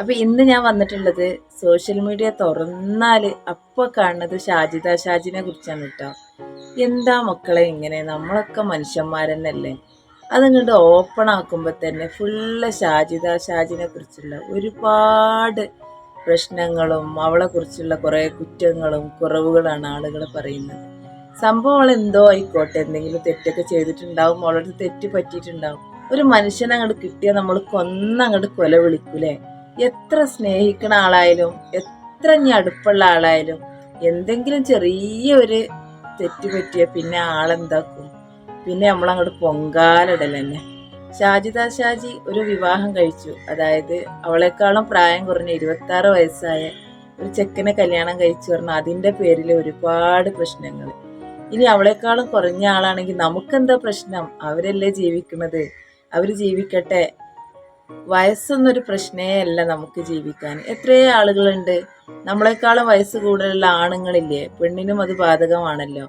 അപ്പൊ ഇന്ന് ഞാൻ വന്നിട്ടുള്ളത് സോഷ്യൽ മീഡിയ തുറന്നാൽ അപ്പൊ കാണുന്നത് ഷാജിദ ഷാജിനെ കുറിച്ചാണ് കേട്ടോ എന്താ മക്കളെ ഇങ്ങനെ? നമ്മളൊക്കെ മനുഷ്യന്മാരെന്നല്ലേ? അതങ്ങോട്ട് ഓപ്പൺ ആക്കുമ്പോൾ തന്നെ ഫുള്ള് ഷാജിദ ഷാജിനെ കുറിച്ചുള്ള ഒരുപാട് പ്രശ്നങ്ങളും അവളെ കുറിച്ചുള്ള കുറേ കുറ്റങ്ങളും കുറവുകളാണ് ആളുകൾ പറയുന്നത്. സംഭവം അവൾ എന്തോ ആയിക്കോട്ടെ? എന്തെങ്കിലും തെറ്റൊക്കെ ചെയ്തിട്ടുണ്ടാവും അവളുടെ തെറ്റ് പറ്റിയിട്ടുണ്ടാവും. ഒരു മനുഷ്യനെ അങ്ങോട്ട് കിട്ടിയാൽ നമ്മൾ കൊന്നങ്ങോട്ട് കൊല വിളിക്കൂലേ? എത്ര സ്നേഹിക്കുന്ന ആളായാലും എത്ര ഇനി അടുപ്പുള്ള ആളായാലും എന്തെങ്കിലും ചെറിയ ഒരു തെറ്റ് പറ്റിയ പിന്നെ ആളെന്താക്കും പിന്നെ നമ്മളങ്ങോട്ട് പൊങ്കാലിടൽ തന്നെ ഷാജിദ ഷാജി ഒരു വിവാഹം കഴിച്ചു. അതായത് അവളെക്കാളും പ്രായം കുറഞ്ഞ ഇരുപത്തി ആറ് വയസ്സായ ഒരു ചെക്കനെ കല്യാണം കഴിച്ചു പറഞ്ഞാൽ അതിന്റെ പേരിൽ ഒരുപാട് പ്രശ്നങ്ങൾ ഇനി അവളെക്കാളും കുറഞ്ഞ ആളാണെങ്കിൽ നമുക്കെന്താ പ്രശ്നം? അവരല്ലേ ജീവിക്കുന്നത് അവർ ജീവിക്കട്ടെ. വയസ്സൊന്നൊരു പ്രശ്നേ അല്ല നമുക്ക് ജീവിക്കാൻ. എത്രയോ ആളുകളുണ്ട്? നമ്മളെക്കാളും വയസ്സ് കൂടുതലുള്ള ആണുങ്ങളില്ലേ? പെണ്ണിനും അത് ബാധകമാണല്ലോ.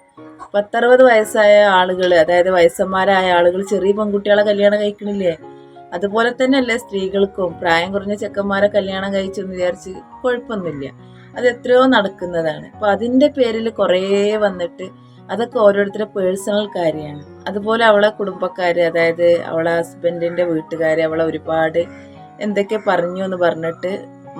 പത്തറുപത് വയസ്സായ ആളുകൾ അതായത് വയസ്സന്മാരായ ആളുകൾ ചെറിയ പെൺകുട്ടികളെ കല്യാണം കഴിക്കണില്ലേ? അതുപോലെ തന്നെയല്ലേ സ്ത്രീകൾക്കും. പ്രായം കുറഞ്ഞ ചെക്കന്മാരെ കല്യാണം കഴിച്ചെന്ന് വിചാരിച്ച് കുഴപ്പമൊന്നുമില്ല. അത് എത്രയോ നടക്കുന്നതാണ്. അപ്പൊ അതിന്റെ പേരിൽ കുറേ വന്നിട്ട് അതൊക്കെ ഓരോരുത്തരുടെ പേഴ്സണൽ കാര്യമാണ്. അതുപോലെ അവളെ കുടുംബക്കാര് അതായത് അവളെ ഹസ്ബൻഡിന്റെ വീട്ടുകാർ അവളെ ഒരുപാട് എന്തൊക്കെ പറഞ്ഞു എന്ന് പറഞ്ഞിട്ട്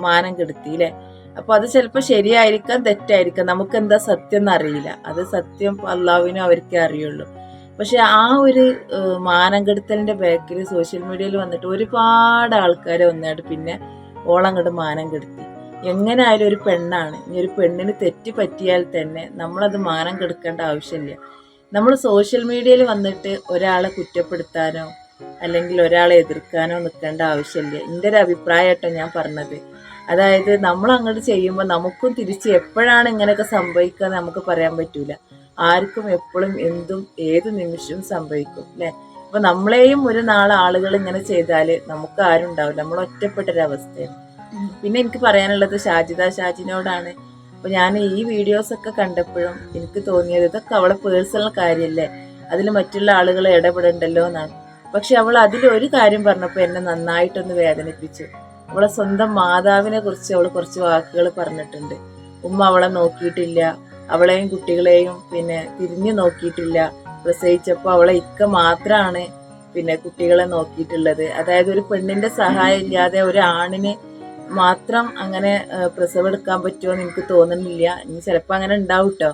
മാനം കെടുത്തി അല്ലേ അപ്പൊ അത് ചിലപ്പോൾ ശരിയായിരിക്കാം തെറ്റായിരിക്കാം. നമുക്ക് എന്താ സത്യം എന്നറിയില്ല അത് സത്യം അള്ളാവിനും അവർക്കേ അറിയുള്ളൂ. പക്ഷെ ആ ഒരു മാനം കെടുത്തലിന്റെ ബാക്കിൽ സോഷ്യൽ മീഡിയയിൽ വന്നിട്ട് ഒരുപാട് ആൾക്കാർ വന്നിട്ട് പിന്നെ ഓളങ്ങോട്ട് മാനം കെടുത്തി. എങ്ങനെ ആയാലും ഒരു പെണ്ണാണ്. ഇനി ഒരു പെണ്ണിന് തെറ്റ് പറ്റിയാൽ തന്നെ നമ്മളത് മാനം കെടുക്കേണ്ട ആവശ്യമില്ല. നമ്മൾ സോഷ്യൽ മീഡിയയിൽ വന്നിട്ട് ഒരാളെ കുറ്റപ്പെടുത്താനോ അല്ലെങ്കിൽ ഒരാളെ എതിർക്കാനോ നിൽക്കേണ്ട ആവശ്യമില്ല. എന്റെ ഒരു അഭിപ്രായമായിട്ടോ ഞാൻ പറഞ്ഞത്. അതായത് നമ്മൾ അങ്ങോട്ട് ചെയ്യുമ്പോൾ നമുക്കും തിരിച്ച് എപ്പോഴാണ് ഇങ്ങനെയൊക്കെ സംഭവിക്കുക നമുക്ക് പറയാൻ പറ്റൂല. ആർക്കും എപ്പോഴും എന്തും ഏത് നിമിഷവും സംഭവിക്കും അല്ലേ? അപ്പൊ നമ്മളെയും ഒരു നാളെ ആളുകൾ ഇങ്ങനെ ചെയ്താൽ നമുക്ക് ആരും ഉണ്ടാവില്ല നമ്മൾ ഒറ്റപ്പെട്ടൊരവസ്ഥയാണ്. പിന്നെ എനിക്ക് പറയാനുള്ളത് ഷാജിദ ഷാജിനോടാണ്. അപ്പൊ ഞാൻ ഈ വീഡിയോസൊക്കെ കണ്ടപ്പോഴും എനിക്ക് തോന്നിയത് ഇതൊക്കെ അവളെ പേഴ്സണൽ കാര്യമല്ലേ അതിൽ മറ്റുള്ള ആളുകൾ ഇടപെടണ്ടല്ലോ എന്നാണ്. പക്ഷെ അവൾ അതിൽ ഒരു കാര്യം പറഞ്ഞപ്പോൾ എന്നെ നന്നായിട്ടൊന്ന് വേദനിപ്പിച്ചു. അവളെ സ്വന്തം മാതാവിനെ കുറിച്ച് അവൾ കുറച്ച് വാക്കുകൾ പറഞ്ഞിട്ടുണ്ട്. ഉമ്മ അവളെ നോക്കിയിട്ടില്ല. അവളെയും കുട്ടികളെയും പിന്നെ തിരിഞ്ഞു നോക്കിയിട്ടില്ല. പ്രസവിച്ചപ്പോൾ അവളെ ഇക്ക മാത്രമാണ് പിന്നെ കുട്ടികളെ നോക്കിയിട്ടുള്ളത്. അതായത് ഒരു പെണ്ണിന്റെ സഹായം ഇല്ലാതെ ഒരു ആണിന് മാത്രം അങ്ങനെ പ്രസവം എടുക്കാൻ പറ്റുമോ എന്ന് എനിക്ക് തോന്നുന്നില്ല. ഇനി ചിലപ്പോൾ അങ്ങനെ ഉണ്ടാവും കേട്ടോ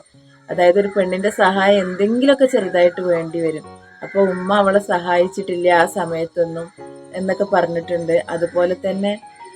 അതായത് ഒരു പെണ്ണിന്റെ സഹായം എന്തെങ്കിലുമൊക്കെ ചെറുതായിട്ട് വേണ്ടി വരും. അപ്പോൾ ഉമ്മ അവളെ സഹായിച്ചിട്ടില്ല ആ സമയത്തൊന്നും എന്നൊക്കെ പറഞ്ഞിട്ടുണ്ട്. അതുപോലെ തന്നെ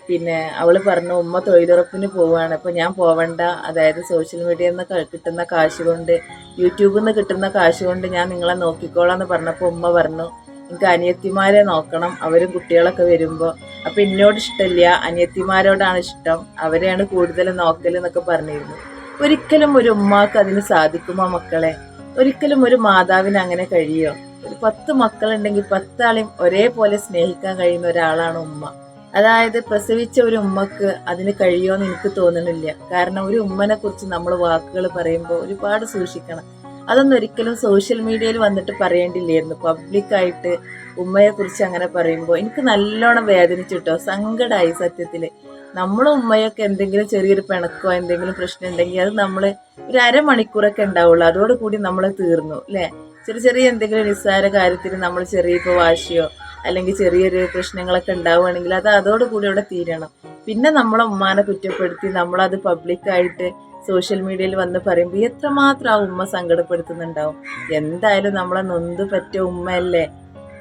പിന്നെ അവൾ പറഞ്ഞു ഉമ്മ തൊഴിലുറപ്പിന് പോവാണ്. അപ്പോൾ ഞാൻ പോവണ്ട. അതായത് സോഷ്യൽ മീഡിയയിൽ നിന്ന് കിട്ടുന്ന കാശ് കൊണ്ട് യൂട്യൂബിൽ നിന്ന് കിട്ടുന്ന കാശ് കൊണ്ട് ഞാൻ നിങ്ങളെ നോക്കിക്കോളാം എന്ന് പറഞ്ഞപ്പോൾ ഉമ്മ പറഞ്ഞു എനിക്ക് അനിയത്തിമാരെ നോക്കണം. അവരും കുട്ടികളൊക്കെ വരുമ്പോൾ അപ്പം എന്നോട് ഇഷ്ടമില്ല. അനിയത്തിമാരോടാണ് ഇഷ്ടം. അവരെയാണ് കൂടുതൽ നോക്കൽ എന്നൊക്കെ പറഞ്ഞിരുന്നു. ഒരിക്കലും ഒരു ഉമ്മാക്ക് അതിന് സാധിക്കുമോ മക്കളെ? ഒരിക്കലും ഒരു മാതാവിന് അങ്ങനെ കഴിയോ? ഒരു പത്ത് മക്കളുണ്ടെങ്കിൽ പത്താളെയും ഒരേപോലെ സ്നേഹിക്കാൻ കഴിയുന്ന ഒരാളാണ് ഉമ്മ. അതായത് പ്രസവിച്ച ഒരു ഉമ്മക്ക് അതിന് കഴിയുമോ എന്ന് എനിക്ക് തോന്നണില്ല. കാരണം ഒരു ഉമ്മനെ കുറിച്ച് നമ്മൾ വാക്കുകൾ പറയുമ്പോൾ ഒരുപാട് സൂക്ഷിക്കണം. അതൊന്നും ഒരിക്കലും സോഷ്യൽ മീഡിയയിൽ വന്നിട്ട് പറയേണ്ടില്ലായിരുന്നു. പബ്ലിക്കായിട്ട് ഉമ്മയെ കുറിച്ച് അങ്ങനെ പറയുമ്പോൾ എനിക്ക് നല്ലോണം വേദനിച്ചു കേട്ടോ സങ്കടമായി സത്യത്തിൽ നമ്മളും ഉമ്മയൊക്കെ എന്തെങ്കിലും ചെറിയൊരു പിണക്കോ എന്തെങ്കിലും പ്രശ്നം ഉണ്ടെങ്കിൽ അത് നമ്മൾ ഒരു അരമണിക്കൂറൊക്കെ ഉണ്ടാവുള്ളൂ. അതോടുകൂടി നമ്മൾ തീർന്നു അല്ലേ? ചെറിയ ചെറിയ എന്തെങ്കിലും നിസ്സാര കാര്യത്തിന് നമ്മൾ ചെറിയ ഇപ്പോൾ വാശിയോ അല്ലെങ്കിൽ ചെറിയൊരു പ്രശ്നങ്ങളൊക്കെ ഉണ്ടാവുകയാണെങ്കിൽ അത് അതോടുകൂടി അവിടെ തീരണം. പിന്നെ നമ്മളെ ഉമ്മാനെ കുറ്റപ്പെടുത്തി നമ്മളത് പബ്ലിക്കായിട്ട് സോഷ്യൽ മീഡിയയിൽ വന്ന് പറയുമ്പോൾ എത്രമാത്രം ആ ഉമ്മ സങ്കടപ്പെടുത്തുന്നുണ്ടാവും? എന്തായാലും നമ്മളെ നൊന്ത് പറ്റ ഉമ്മയല്ലേ?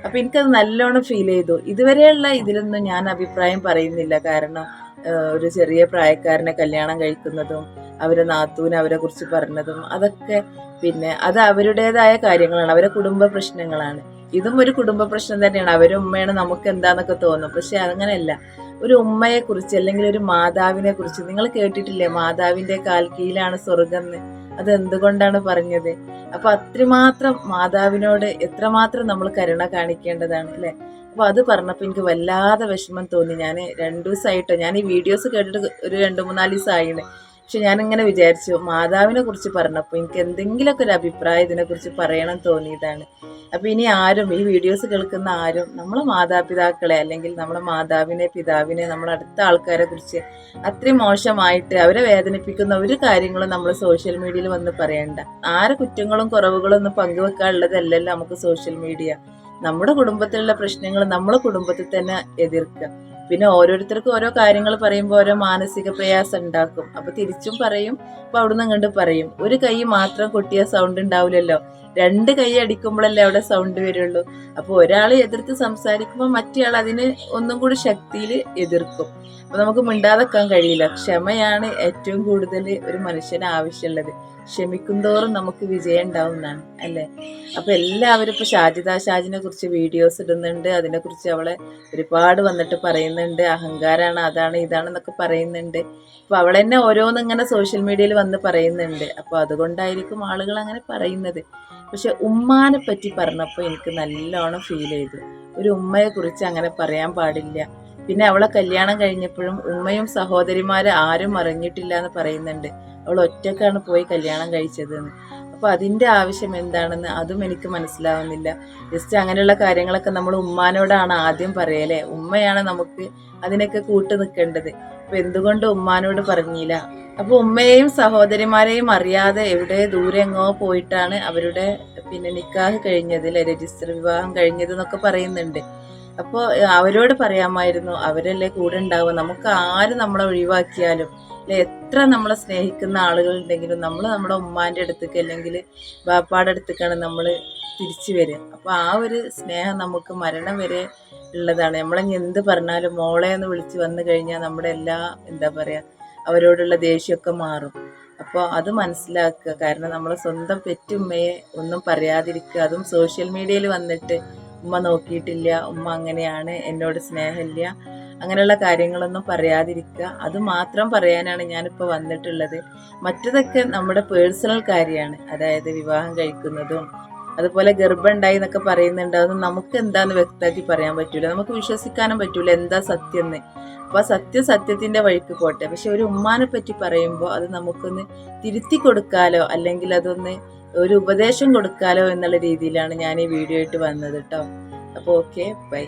അപ്പൊ എനിക്കത് നല്ലോണം ഫീൽ ചെയ്തു. ഇതുവരെയുള്ള ഇതിലൊന്നും ഞാൻ അഭിപ്രായം പറയുന്നില്ല. കാരണം ഒരു ചെറിയ പ്രായക്കാരനെ കല്യാണം കഴിക്കുന്നതും അവരെ നാത്തൂന് അവരെ കുറിച്ച് പറഞ്ഞതും അതൊക്കെ പിന്നെ അത് അവരുടേതായ കാര്യങ്ങളാണ്. അവരെ കുടുംബ പ്രശ്നങ്ങളാണ്. ഇതും ഒരു കുടുംബ പ്രശ്നം തന്നെയാണ്. അവരുമ്മയാണ് നമുക്ക് എന്താന്നൊക്കെ തോന്നും. പക്ഷെ അങ്ങനെയല്ല. ഒരു ഉമ്മയെ കുറിച്ച് അല്ലെങ്കിൽ ഒരു മാതാവിനെ കുറിച്ച് നിങ്ങൾ കേട്ടിട്ടില്ലേ? മാതാവിന്റെ കാൽ കീഴിലാണ് സ്വർഗം എന്ന് അത് എന്തുകൊണ്ടാണ് പറഞ്ഞത്? അപ്പൊ അത്രമാത്രം മാതാവിനോട് എത്രമാത്രം നമ്മൾ കരുണ കാണിക്കേണ്ടതാണ് അല്ലെ? അപ്പൊ അത് പറഞ്ഞപ്പോൾ എനിക്ക് വല്ലാതെ വിഷമം തോന്നി. ഞാൻ രണ്ടു ദിവസമായിട്ടോ ഞാൻ ഈ വീഡിയോസ് കേട്ടിട്ട് ഒരു രണ്ട് മൂന്നാൽ ദിവസമായിണ് പക്ഷെ ഞാനിങ്ങനെ വിചാരിച്ചു മാതാവിനെ കുറിച്ച് പറഞ്ഞപ്പോൾ എനിക്ക് എന്തെങ്കിലുമൊക്കെ ഒരു അഭിപ്രായം ഇതിനെക്കുറിച്ച് പറയണം തോന്നിയതാണ്. അപ്പോൾ ഇനി ആരും ഈ വീഡിയോസ് കേൾക്കുന്ന ആരും നമ്മളെ മാതാപിതാക്കളെ അല്ലെങ്കിൽ നമ്മളെ മാതാവിനെ പിതാവിനെ നമ്മളെ അടുത്ത ആൾക്കാരെ കുറിച്ച് അത്രയും മോശമായിട്ട് അവരെ വേദനിപ്പിക്കുന്ന ഒരു കാര്യങ്ങളും നമ്മൾ സോഷ്യൽ മീഡിയയിൽ വന്ന് പറയണ്ട. ആരെ കുറ്റങ്ങളും കുറവുകളും ഒന്നും പങ്കുവെക്കാനുള്ളതല്ലല്ലോ നമുക്ക് സോഷ്യൽ മീഡിയ. നമ്മുടെ കുടുംബത്തിലുള്ള പ്രശ്നങ്ങൾ നമ്മളെ കുടുംബത്തിൽ തന്നെ എതിർക്കുക പിന്നെ ഓരോരുത്തർക്കും ഓരോ കാര്യങ്ങൾ പറയുമ്പോൾ ഓരോ മാനസിക പ്രയാസം ഉണ്ടാക്കും. അപ്പൊ തിരിച്ചും പറയും അപ്പൊ അവിടുന്ന് അങ്ങോട്ട് പറയും. ഒരു കൈ മാത്രം കൊട്ടിയ സൗണ്ട് ഉണ്ടാവില്ലല്ലോ. രണ്ട് കൈ അടിക്കുമ്പോഴല്ലേ അവിടെ സൗണ്ട് വരുള്ളൂ. അപ്പോൾ ഒരാൾ എതിർത്ത് സംസാരിക്കുമ്പോൾ മറ്റേയാൾ അതിന് ഒന്നും കൂടി ശക്തിയിൽ എതിർക്കും. അപ്പൊ നമുക്ക് മിണ്ടാതെക്കാൻ കഴിയില്ല. ക്ഷമയാണ് ഏറ്റവും കൂടുതൽ ഒരു മനുഷ്യന് ആവശ്യമുള്ളത്. ക്ഷമിക്കുന്തോറും നമുക്ക് വിജയം ഉണ്ടാവുന്നതാണ് അല്ലേ? അപ്പൊ എല്ലാവരും ഇപ്പൊ ഷാജിദ ഷാജിനെ കുറിച്ച് വീഡിയോസ് ഇടുന്നുണ്ട്. അതിനെക്കുറിച്ച് അവളെ ഒരുപാട് വന്നിട്ട് പറയുന്നുണ്ട്. അഹങ്കാരാണ് അതാണ് ഇതാണെന്നൊക്കെ പറയുന്നുണ്ട്. അപ്പൊ അവൾ തന്നെ ഓരോന്നും ഇങ്ങനെ സോഷ്യൽ മീഡിയയിൽ വന്ന് പറയുന്നുണ്ട്. അപ്പൊ അതുകൊണ്ടായിരിക്കും ആളുകൾ അങ്ങനെ പറയുന്നത്. പക്ഷെ ഉമ്മാനെ പറ്റി പറഞ്ഞപ്പോൾ എനിക്ക് നല്ലോണം ഫീൽ ചെയ്തു. ഒരു ഉമ്മയെ കുറിച്ച് അങ്ങനെ പറയാൻ പാടില്ല. പിന്നെ അവളെ കല്യാണം കഴിഞ്ഞപ്പോഴും ഉമ്മയും സഹോദരിമാരെ ആരും അറിഞ്ഞിട്ടില്ല എന്ന് പറയുന്നുണ്ട്. അവൾ ഒറ്റക്കാണ് പോയി കല്യാണം കഴിച്ചതെന്ന്. അപ്പോൾ അതിന്റെ ആവശ്യം എന്താണെന്ന് അതും എനിക്ക് മനസ്സിലാവുന്നില്ല. ജസ്റ്റ് അങ്ങനെയുള്ള കാര്യങ്ങളൊക്കെ നമ്മൾ ഉമ്മാനോടാണ് ആദ്യം പറയലേ. ഉമ്മയാണ് നമുക്ക് അതിനൊക്കെ കൂട്ടു നിൽക്കേണ്ടത്. അപ്പൊ എന്തുകൊണ്ട് ഉമ്മാനോട് പറഞ്ഞില്ല? അപ്പൊ ഉമ്മയെയും സഹോദരിമാരെയും അറിയാതെ എവിടെ ദൂരെ എങ്ങോ പോയിട്ടാണ് അവരുടെ പിന്നെ നിക്കാഹ് കഴിഞ്ഞത് അല്ലെ രജിസ്റ്റർ വിവാഹം കഴിഞ്ഞത് എന്നൊക്കെ പറയുന്നുണ്ട്. അപ്പോൾ അവരോട് പറയാമായിരുന്നു അവരല്ലേ കൂടെ ഉണ്ടാവുക. നമുക്ക് ആര് നമ്മളെ ഒഴിവാക്കിയാലും എത്ര നമ്മളെ സ്നേഹിക്കുന്ന ആളുകൾ ഉണ്ടെങ്കിലും നമ്മൾ നമ്മുടെ ഉമ്മാന്റെ അടുത്തേക്ക് അല്ലെങ്കിൽ ബാപ്പാടെ അടുത്തേക്കാണ് നമ്മൾ തിരിച്ചു വരിക. അപ്പോൾ ആ ഒരു സ്നേഹം നമുക്ക് മരണം വരെ ഉള്ളതാണ്. നമ്മളെ എന്ത് പറഞ്ഞാലും മോളെ എന്ന് വിളിച്ച് വന്നു കഴിഞ്ഞാൽ നമ്മുടെ എല്ലാ എന്താ പറയുക അവരോടുള്ള ദേഷ്യമൊക്കെ മാറും. അപ്പോൾ അത് മനസ്സിലാക്കുക. കാരണം നമ്മൾ സ്വന്തം പെറ്റുമ്മയെ ഒന്നും പറയാതിരിക്കുക. അതും സോഷ്യൽ മീഡിയയിൽ വന്നിട്ട് ഉമ്മ നോക്കിയിട്ടില്ല ഉമ്മ അങ്ങനെയാണ് എന്നോട് സ്നേഹമില്ല. അങ്ങനെയുള്ള കാര്യങ്ങളൊന്നും പറയാതിരിക്കുക. അത് മാത്രം പറയാനാണ് ഞാനിപ്പോൾ വന്നിട്ടുള്ളത്. മറ്റതൊക്കെ നമ്മുടെ പേഴ്സണൽ കാര്യമാണ്. അതായത് വിവാഹം കഴിക്കുന്നതും അതുപോലെ ഗർഭമുണ്ടായി എന്നൊക്കെ പറയുന്നുണ്ട്. അതൊന്നും നമുക്ക് എന്താന്ന് വ്യക്തമാക്കി പറയാൻ പറ്റൂല. നമുക്ക് വിശ്വസിക്കാനും പറ്റൂല എന്താ സത്യം എന്ന്. അപ്പൊ സത്യം സത്യത്തിന്റെ വഴിക്ക് പോട്ടെ. പക്ഷെ ഒരു ഉമ്മാനെ പറ്റി പറയുമ്പോൾ അത് നമുക്കൊന്ന് തിരുത്തി കൊടുക്കാലോ? അല്ലെങ്കിൽ അതൊന്ന് ഒരു ഉപദേശം കൊടുക്കാലോ എന്നുള്ള രീതിയിലാണ് ഞാൻ ഈ വീഡിയോ ആയിട്ട് വന്നത് കേട്ടോ അപ്പോൾ ഓക്കെ ബൈ.